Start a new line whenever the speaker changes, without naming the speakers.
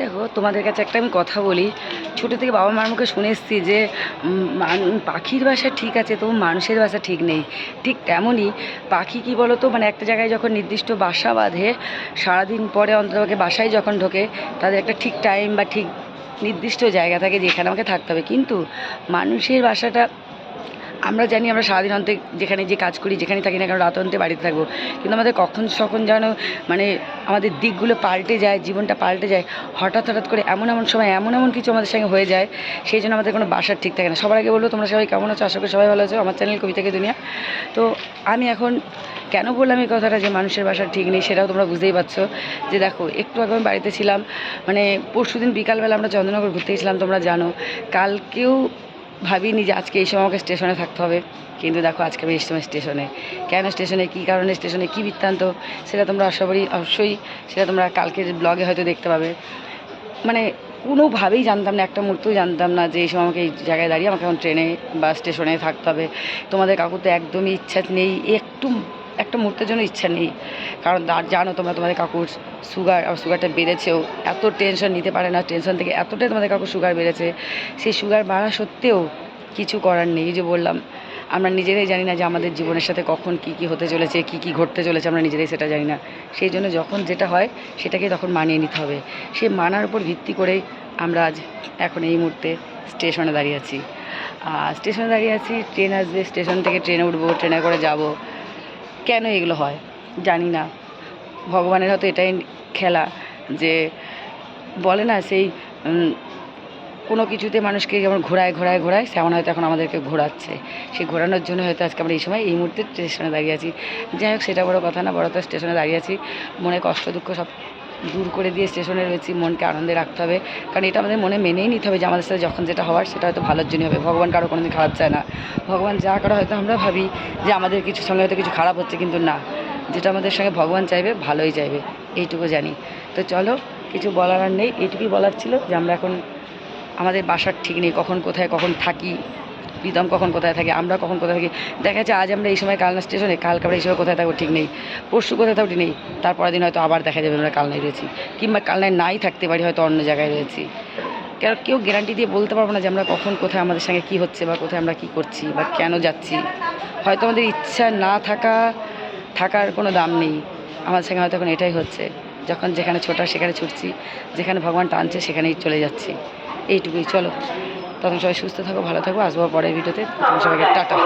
দেখো, তোমাদের কাছে একটা আমি কথা বলি। ছোটো থেকে বাবা মার মুখে শুনে এসেছি যে পাখির বাসা ঠিক আছে, তবু মানুষের বাসা ঠিক নেই। ঠিক তেমনই পাখি কি বলো তো মানে একটা জায়গায় যখন নির্দিষ্ট বাসা বাঁধে, সারাদিন পরে অন্ততপক্ষে বাসায় যখন ঢোকে, তাদের একটা ঠিক টাইম বা ঠিক নির্দিষ্ট জায়গা থাকে যেখানে আমাকে থাকতে হবে। কিন্তু মানুষের বাসাটা আমরা জানি আমরা সারাদিন অন্তে যেখানে যে কাজ করি যেখানে থাকি না কেন রাত অন্তে বাড়িতে থাকব। কিন্তু আমাদের কখন সখন যেন মানে আমাদের দিকগুলো পাল্টে যায়, জীবনটা পাল্টে যায়, হঠাৎ হঠাৎ করে এমন এমন সময়, এমন এমন কিছু আমাদের সঙ্গে হয়ে যায়, সেই জন্য আমাদের কোনো বাসার ঠিক থাকে না। সবার আগে বলব, তোমরা সবাই কেমন আছো? আশা করি সবাই ভালো আছো। আমার চ্যানেল কবিতাকে দুনিয়া। তো আমি এখন কেন বললাম এই কথাটা যে মানুষের বাসা ঠিক নেই, সেটাও তোমরা বুঝতেই পারছ। যে দেখো, একটু আগে আমি বাড়িতে ছিলাম মানে পরশুদিন বিকালবেলা আমরা চন্দ্রনগর ঘুরতে গেছিলাম, তোমরা জানো। কালকেও ভাবিনি যে আজকে এই সময় আমাকে স্টেশনে থাকতে হবে। কিন্তু দেখো, আজকে আমি এই সময় স্টেশনে। কেন স্টেশনে? কী কারণে স্টেশনে? কী বৃত্তান্ত? সেটা তোমরা আশা করি অবশ্যই, সেটা তোমরা কালকের ব্লগে হয়তো দেখতে পাবে। মানে কোনোভাবেই জানতাম না, একটা মুহূর্তেও জানতাম না যে এই সময় আমাকে এই জায়গায় দাঁড়িয়ে আমাকে এখন ট্রেনে বা স্টেশনে থাকতে হবে। তোমাদের কাকুর তো একদমই ইচ্ছা নেই, একটু একটা মুহূর্তের জন্য ইচ্ছা নেই। কারণ জানো তোমরা তোমাদের কাকুর সুগার আর সুগারটা বেড়েছেও। এত টেনশন নিতে পারে না টেনশন থেকে এতটাই তোমাদের কাকুর সুগার বেড়েছে। সেই সুগার বাড়া সত্ত্বেও কিছু করার নেই। যে বললাম, আমরা নিজেরাই জানি না যে আমাদের জীবনের সাথে কখন কি কি হতে চলেছে, কি কি ঘটতে চলেছে, আমরা নিজেরাই সেটা জানি না। সেই জন্য যখন যেটা হয়, সেটাকে তখন মানিয়ে নিতে হবে। সেই মানার উপর ভিত্তি করেই আমরা আজ এখন এই মুহূর্তে স্টেশনে দাঁড়িয়ে আছি। আর স্টেশনে দাঁড়িয়ে আছি, ট্রেন আসবে, স্টেশন থেকে ট্রেনে উঠবো, ট্রেনে করে যাব। কেন এগুলো হয়? জানি না। ভগবানের হয়তো এটাই খেলা যে বলে না সেই কোনো কিছুতে মানুষকে যেমন ঘোরায় ঘোরায় ঘোরায় সেমন হয়তো এখন আমাদেরকে ঘোরাচ্ছে। সেই ঘোরানোর জন্য হয়তো আজকে আমরা এই সময় এই মুহূর্তে স্টেশনে দাঁড়িয়ে আছি। যাই হোক, সেটা বড় কথা না, বড় তো স্টেশনে দাঁড়িয়ে আছি। মনে কষ্ট দুঃখ সব দূর করে দিয়ে স্টেশনে রয়েছি, মনকে আনন্দে রাখতে হবে। কারণ এটা আমাদের মনে মেনেই নিতে হবে যে আমাদের সাথে যখন যেটা হওয়ার সেটা হয়তো ভালোর জন্যই হবে। ভগবান কারও কোনো দিন খারাপ চায় না। ভগবান যা করে হয়তো আমরা ভাবি যে আমাদের কিছু সঙ্গে হয়তো কিছু খারাপ হচ্ছে, কিন্তু না। যেটা আমাদের সঙ্গে ভগবান চাইবে, ভালোই চাইবে। এইটুকু জানি। তো চলো, কিছু বলার আর নেই। এইটুকুই বলার ছিল যে আমরা এখন আমাদের বাসার ঠিক নেই, কখন কোথায়, কখন থাকি। প্রীতম কখন কোথায় থাকে, আমরা কখন কোথায় থাকি? দেখা যাচ্ছে আজ আমরা এই সময় কালনা স্টেশনে, কালকে আমরা এই সময় কোথায় থাকব ঠিক নেই। পরশু কোথায় থাকব ঠিক নেই। তারপরের দিন হয়তো আবার দেখা যাবে আমরা কালনায় রয়েছি। কিংবা কালনায় নাই থাকতে পারি, হয়তো অন্য জায়গায় রয়েছি। কেন কেউ গ্যারান্টি দিয়ে বলতে পারব না যে আমরা কখন কোথায় আমাদের সঙ্গে কী হচ্ছে বা কোথায় আমরা কী করছি বা কেন যাচ্ছি। হয়তো আমাদের ইচ্ছা না থাকা, থাকার কোনো দাম নেই। আমার সঙ্গে হয়তো এখন এটাই হচ্ছে। যখন যেখানে ছোটা সেখানে ছুটছি, যেখানে ভগবান টানছে সেখানেই চলে যাচ্ছি। এইটুকুই। চলো। তখন সবাই সুস্থ থাকো ভালো থাকো। আসব পরের ভিডিওতে। সবাইকে টাটা।